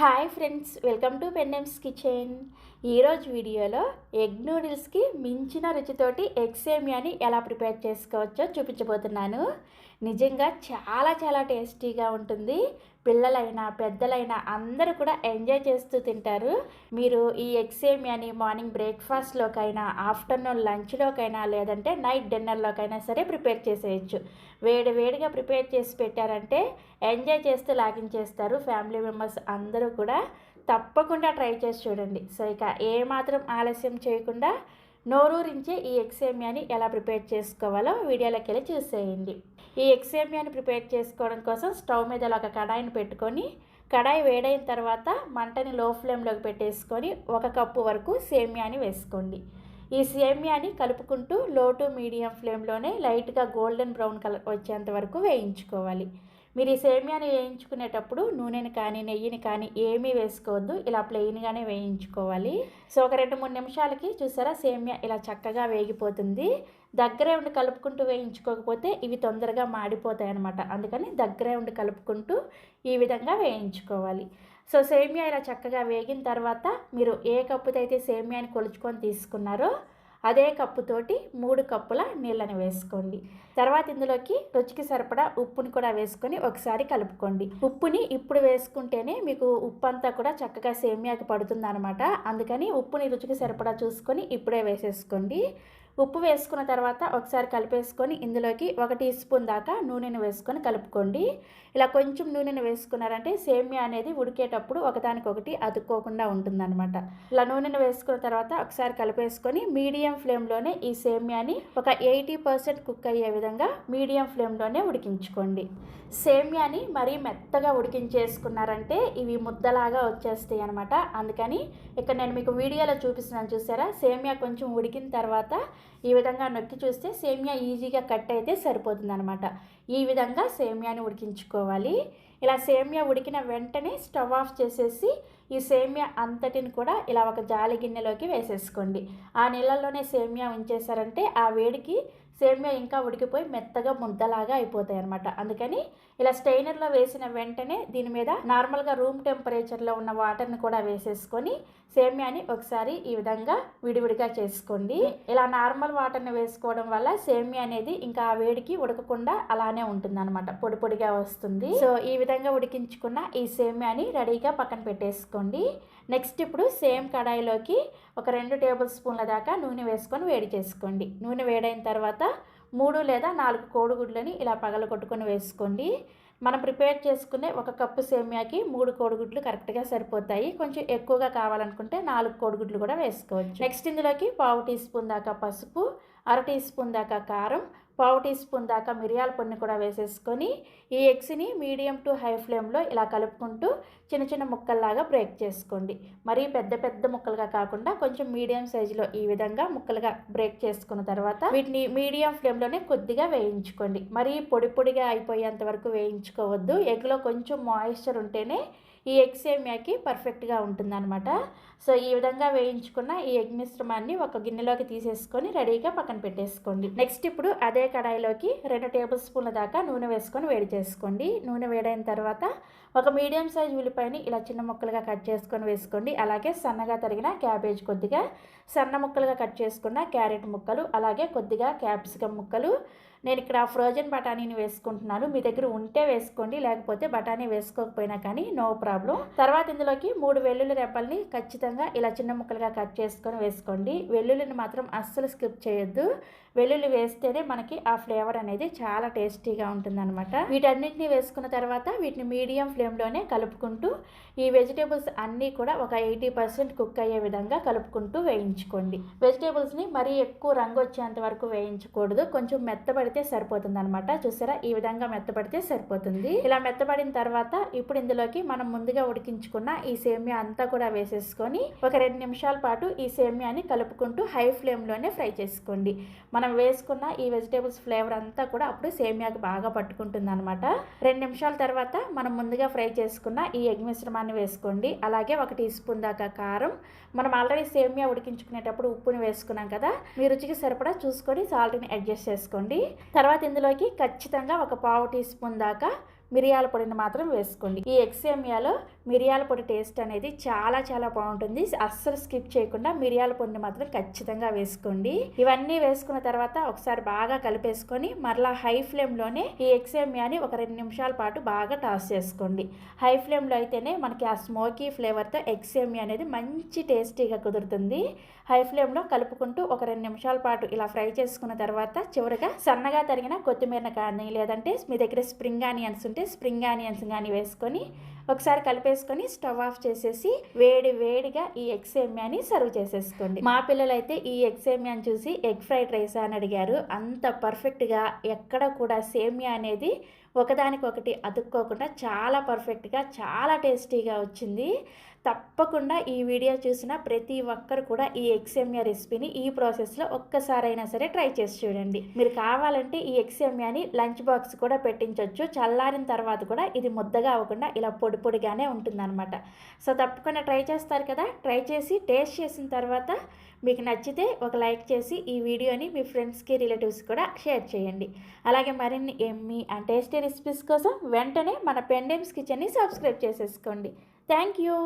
Hi friends welcome to Pendem's kitchen. ఈరోజు వీడియోలో egg నూడిల్స్కి మించిన రుచితోటి ఎగ్ సేమియాని ఎలా ప్రిపేర్ చేసుకోవచ్చో చూపించబోతున్నాను. నిజంగా చాలా చాలా టేస్టీగా ఉంటుంది. పిల్లలైనా పెద్దలైనా అందరూ కూడా ఎంజాయ్ చేస్తూ తింటారు. మీరు ఈ ఎగ్ మార్నింగ్ బ్రేక్ఫాస్ట్లోకైనా ఆఫ్టర్నూన్ లంచ్లోకైనా లేదంటే నైట్ డిన్నర్లోకైనా సరే ప్రిపేర్ చేసేయచ్చు. వేడి వేడిగా ప్రిపేర్ చేసి పెట్టారంటే ఎంజాయ్ చేస్తూ లాగించేస్తారు ఫ్యామిలీ మెంబర్స్ అందరూ కూడా. తప్పకుండా ట్రై చేసి చూడండి. సో ఇక ఏమాత్రం ఆలస్యం చేయకుండా నోరూరించే ఈ ఎక్సేమియాని ఎలా ప్రిపేర్ చేసుకోవాలో వీడియోలోకి వెళ్ళి చూసేయండి. ఈ ఎక్సేమియాని ప్రిపేర్ చేసుకోవడం కోసం స్టవ్ మీద ఇలా ఒక కడాయిని పెట్టుకొని కడాయి వేడైన తర్వాత మంటని లో ఫ్లేమ్లోకి పెట్టేసుకొని ఒక కప్పు వరకు సేమియాని వేసుకోండి. ఈ సేమియాని కలుపుకుంటూ లో టు మీడియం ఫ్లేమ్లోనే లైట్గా గోల్డెన్ బ్రౌన్ కలర్ వచ్చేంత వరకు వేయించుకోవాలి. మీరు ఈ సేమియాని వేయించుకునేటప్పుడు నూనెని కానీ నెయ్యిని కానీ ఏమీ వేసుకోవద్దు. ఇలా ప్లెయిన్గానే వేయించుకోవాలి. సో ఒక రెండు మూడు నిమిషాలకి చూసారా? సేమియా ఇలా చక్కగా వేగిపోతుంది. దగ్గరే ఉండి కలుపుకుంటూ వేయించుకోకపోతే ఇవి తొందరగా మాడిపోతాయి అనమాట అందుకని దగ్గరే ఉండి కలుపుకుంటూ ఈ విధంగా వేయించుకోవాలి. సో సేమియా ఇలా చక్కగా వేగిన తర్వాత మీరు ఏ కప్పుతో అయితే సేమియాని కొలుచుకొని తీసుకున్నారో అదే కప్పుతోటి మూడు కప్పుల నీళ్ళని వేసుకోండి. తర్వాత ఇందులోకి రుచికి సరిపడా ఉప్పుని కూడా వేసుకొని ఒకసారి కలుపుకోండి. ఉప్పుని ఇప్పుడు వేసుకుంటేనే మీకు ఉప్పు అంతా కూడా చక్కగా సేమియాకి పడుతుంది అనమాట అందుకని ఉప్పుని రుచికి సరిపడా చూసుకొని ఇప్పుడే వేసేసుకోండి. ఉప్పు వేసుకున్న తర్వాత ఒకసారి కలిపేసుకొని ఇందులోకి ఒక టీ స్పూన్ దాకా నూనెను వేసుకొని కలుపుకోండి. ఇలా కొంచెం నూనెను వేసుకున్నారంటే సేమియా అనేది ఉడికేటప్పుడు ఒకదానికొకటి అతుక్కోకుండా ఉంటుందన్నమాట. ఇలా నూనెను వేసుకున్న తర్వాత ఒకసారి కలిపేసుకొని మీడియం ఫ్లేమ్లోనే ఈ సేమియాని ఒక ఎయిటీ పర్సెంట్ కుక్ అయ్యే విధంగా మీడియం ఫ్లేమ్లోనే ఉడికించుకోండి. సేమియాని మరీ మెత్తగా ఉడికించేసుకున్నారంటే ఇవి ముద్దలాగా వచ్చేస్తాయి అనమాట అందుకని ఇక్కడ నేను మీకు వీడియోలో చూపిస్తున్నాను చూసారా? సేమియా కొంచెం ఉడికిన తర్వాత ఈ విధంగా నొక్కి చూస్తే సేమియా ఈజీగా కట్ అయితే సరిపోతుంది అనమాట ఈ విధంగా సేమియాని ఉడికించుకోవాలి. ఇలా సేమియా ఉడికిన వెంటనే స్టవ్ ఆఫ్ చేసేసి ఈ సేమియా అంతటిని కూడా ఇలా ఒక జాలి గిన్నెలోకి వేసేసుకోండి. ఆ నీళ్ళల్లోనే సేమియా ఉంచేశారంటే ఆ వేడికి సేమియా ఇంకా ఉడికిపోయి మెత్తగా ముద్దలాగా అయిపోతాయి అనమాట అందుకని ఇలా స్టెయినర్లో వేసిన వెంటనే దీని మీద నార్మల్గా రూమ్ టెంపరేచర్లో ఉన్న వాటర్ని కూడా వేసేసుకొని సేమియాని ఒకసారి ఈ విధంగా విడివిడిగా చేసుకోండి. ఇలా నార్మల్ వాటర్ని వేసుకోవడం వల్ల సేమియా అనేది ఇంకా ఆ వేడికి ఉడకకుండా అలానే ఉంటుంది అనమాట పొడి పొడిగా వస్తుంది. సో ఈ విధంగా ఉడికించుకున్న ఈ సేమియాని రెడీగా పక్కన పెట్టేసుకోండి. నెక్స్ట్ ఇప్పుడు సేమ్ కడాయిలోకి ఒక రెండు టేబుల్ స్పూన్ల దాకా నూనె వేసుకొని వేడి చేసుకోండి. నూనె వేడైన తర్వాత మూడు లేదా నాలుగు కోడిగుడ్లని ఇలా పగలగొట్టుకొని వేసుకోండి. మనం ప్రిపేర్ చేసుకునే ఒక కప్పు సేమియాకి మూడు కోడిగుడ్లు కరెక్ట్గా సరిపోతాయి. కొంచెం ఎక్కువగా కావాలనుకుంటే నాలుగు కోడిగుడ్లు కూడా వేసుకోవచ్చు. నెక్స్ట్ ఇందులోకి పావు టీ స్పూన్ దాకా పసుపు అర టీ స్పూన్ దాకా కారం పావు టీ స్పూన్ దాకా మిరియాల పొడిని కూడా వేసేసుకొని ఈ ఎగ్స్ని మీడియం టు హై ఫ్లేమ్లో ఇలా కలుపుకుంటూ చిన్న చిన్న ముక్కల్లాగా బ్రేక్ చేసుకోండి. మరీ పెద్ద పెద్ద ముక్కలుగా కాకుండా కొంచెం మీడియం సైజులో ఈ విధంగా ముక్కలుగా బ్రేక్ చేసుకున్న తర్వాత వీటిని మీడియం ఫ్లేమ్లోనే కొద్దిగా వేయించుకోండి. మరీ పొడి పొడిగా అయిపోయేంత వరకు వేయించుకోవద్దు. ఎగ్లో కొంచెం మాయిశ్చర్ ఉంటేనే ఈ ఎగ్ సేమియాకి పర్ఫెక్ట్గా ఉంటుందన్నమాట. సో ఈ విధంగా వేయించుకున్న ఈ ఎగ్ మిశ్రమాన్ని ఒక గిన్నెలోకి తీసేసుకొని రెడీగా పక్కన పెట్టేసుకోండి. నెక్స్ట్ ఇప్పుడు అదే కడాయిలోకి రెండు టేబుల్ స్పూన్ల దాకా నూనె వేసుకొని వేడి చేసుకోండి. నూనె వేడైన తర్వాత ఒక మీడియం సైజ్ ఉల్లిపాయని ఇలా చిన్న ముక్కలుగా కట్ చేసుకొని వేసుకోండి. అలాగే సన్నగా తరిగిన క్యాబేజ్ కొద్దిగా సన్న ముక్కలుగా కట్ చేసుకున్న క్యారెట్ ముక్కలు అలాగే కొద్దిగా క్యాప్సికమ్ ముక్కలు నేను ఇక్కడ ఫ్రోజన్ బఠానీని వేసుకుంటున్నాను. మీ దగ్గర ఉంటే వేసుకోండి లేకపోతే బఠానీ వేసుకోకపోయినా కానీ నో ప్రాబ్లం. తర్వాత ఇందులోకి మూడు వెల్లుల్లి రెప్పల్ని ఖచ్చితంగా ఇలా చిన్న ముక్కలుగా కట్ చేసుకొని వేసుకోండి. వెల్లుల్లిని మాత్రం అస్సలు స్కిప్ చేయొద్దు. వెల్లుల్లి వేస్తేనే మనకి ఆ ఫ్లేవర్ అనేది చాలా టేస్టీగా ఉంటుందన్నమాట. వీటన్నిటిని వేసుకున్న తర్వాత వీటిని మీడియం ఫ్లేమ్లోనే కలుపుకుంటూ ఈ వెజిటేబుల్స్ అన్నీ కూడా ఒక ఎయిటీ పర్సెంట్ కుక్ అయ్యే విధంగా కలుపుకుంటూ వేయించుకోండి. వెజిటేబుల్స్ని మరీ ఎక్కువ రంగు వచ్చేంత వరకు వేయించకూడదు. కొంచెం మెత్తబడి మెత్తబడితే సరిపోతుంది అనమాట చూసారా? ఈ విధంగా మెత్తబడితే సరిపోతుంది. ఇలా మెత్తబడిన తర్వాత ఇప్పుడు ఇందులోకి మనం ముందుగా ఉడికించుకున్న ఈ సేమియా అంతా కూడా వేసేసుకొని ఒక రెండు నిమిషాల పాటు ఈ సేమియాని కలుపుకుంటూ హై ఫ్లేమ్లోనే ఫ్రై చేసుకోండి. మనం వేసుకున్న ఈ వెజిటేబుల్స్ ఫ్లేవర్ అంతా కూడా అప్పుడు సేమియాకి బాగా పట్టుకుంటుంది అనమాట రెండు నిమిషాల తర్వాత మనం ముందుగా ఫ్రై చేసుకున్న ఈ ఎగ్ మిశ్రమాన్ని వేసుకోండి. అలాగే ఒక టీ స్పూన్ దాకా కారం. మనం ఆల్రెడీ సేమియా ఉడికించుకునేటప్పుడు ఉప్పుని వేసుకున్నాం కదా? మీ రుచికి సరిపడా చూసుకొని సాల్ట్ని అడ్జస్ట్ చేసుకోండి. తర్వాత ఇందులోకి ఖచ్చితంగా ఒక పావు టీ స్పూన్ దాకా మిరియాల పొడిని మాత్రం వేసుకోండి. ఈ ఎక్సేమియాలో మిరియాల పొడి టేస్ట్ అనేది చాలా చాలా బాగుంటుంది. అస్సలు స్కిప్ చేయకుండా మిరియాల పొడిని మాత్రం ఖచ్చితంగా వేసుకోండి. ఇవన్నీ వేసుకున్న తర్వాత ఒకసారి బాగా కలిపేసుకొని మరలా హై ఫ్లేమ్లోనే ఈ ఎక్సేమియాని ఒక రెండు నిమిషాల పాటు బాగా టాస్ చేసుకోండి. హై ఫ్లేమ్లో అయితేనే మనకి ఆ స్మోకీ ఫ్లేవర్తో ఎక్సేమియా అనేది మంచి టేస్టీగా కుదురుతుంది. హై ఫ్లేమ్లో కలుపుకుంటూ ఒక రెండు నిమిషాల పాటు ఇలా ఫ్రై చేసుకున్న తర్వాత చివరిగా సన్నగా తరిగిన కొత్తిమీర కానీ లేదంటే మీ దగ్గర స్ప్రింగ్ ఆనియన్స్ ఉంటే స్ప్రింగ్ ఆనియన్స్ కానీ వేసుకొని ఒకసారి కలిపేసుకొని స్టవ్ ఆఫ్ చేసేసి వేడి వేడిగా ఈ ఎక్సేమియాని సర్వ్ చేసేసుకోండి. మా పిల్లలైతే ఈ ఎగ్ చూసి ఎగ్ ఫ్రైడ్ రైస్ అని అడిగారు. అంత పర్ఫెక్ట్గా ఎక్కడ కూడా సేమియా అనేది ఒకదానికొకటి అతుక్కోకుండా చాలా పర్ఫెక్ట్గా చాలా టేస్టీగా వచ్చింది. తప్పకుండా ఈ వీడియో చూసిన ప్రతి ఒక్కరు కూడా ఈ ఎక్సెమియా రెసిపీని ఈ ప్రాసెస్లో ఒక్కసారైనా సరే ట్రై చేసి చూడండి. మీరు కావాలంటే ఈ ఎక్స్ఎమ్యాని లంచ్ బాక్స్ కూడా పెట్టించవచ్చు చల్లారిన తర్వాత కూడా ఇది ముద్దగా అవ్వకుండా ఇలా పొడి పొడిగానే ఉంటుందన్నమాట. సో తప్పకుండా ట్రై చేస్తారు కదా? ట్రై చేసి టేస్ట్ చేసిన తర్వాత మీకు నచ్చితే ఒక లైక్ చేసి ఈ వీడియోని మీ ఫ్రెండ్స్కి రిలేటివ్స్ కూడా షేర్ చేయండి. అలాగే మరిన్ని ఎమ్మి అండ్ టేస్టీ రెసిపీస్ కోసం వెంటనే మన పెండెమ్స్ కిచెన్ని సబ్స్క్రైబ్ చేసేసుకోండి. Thank you.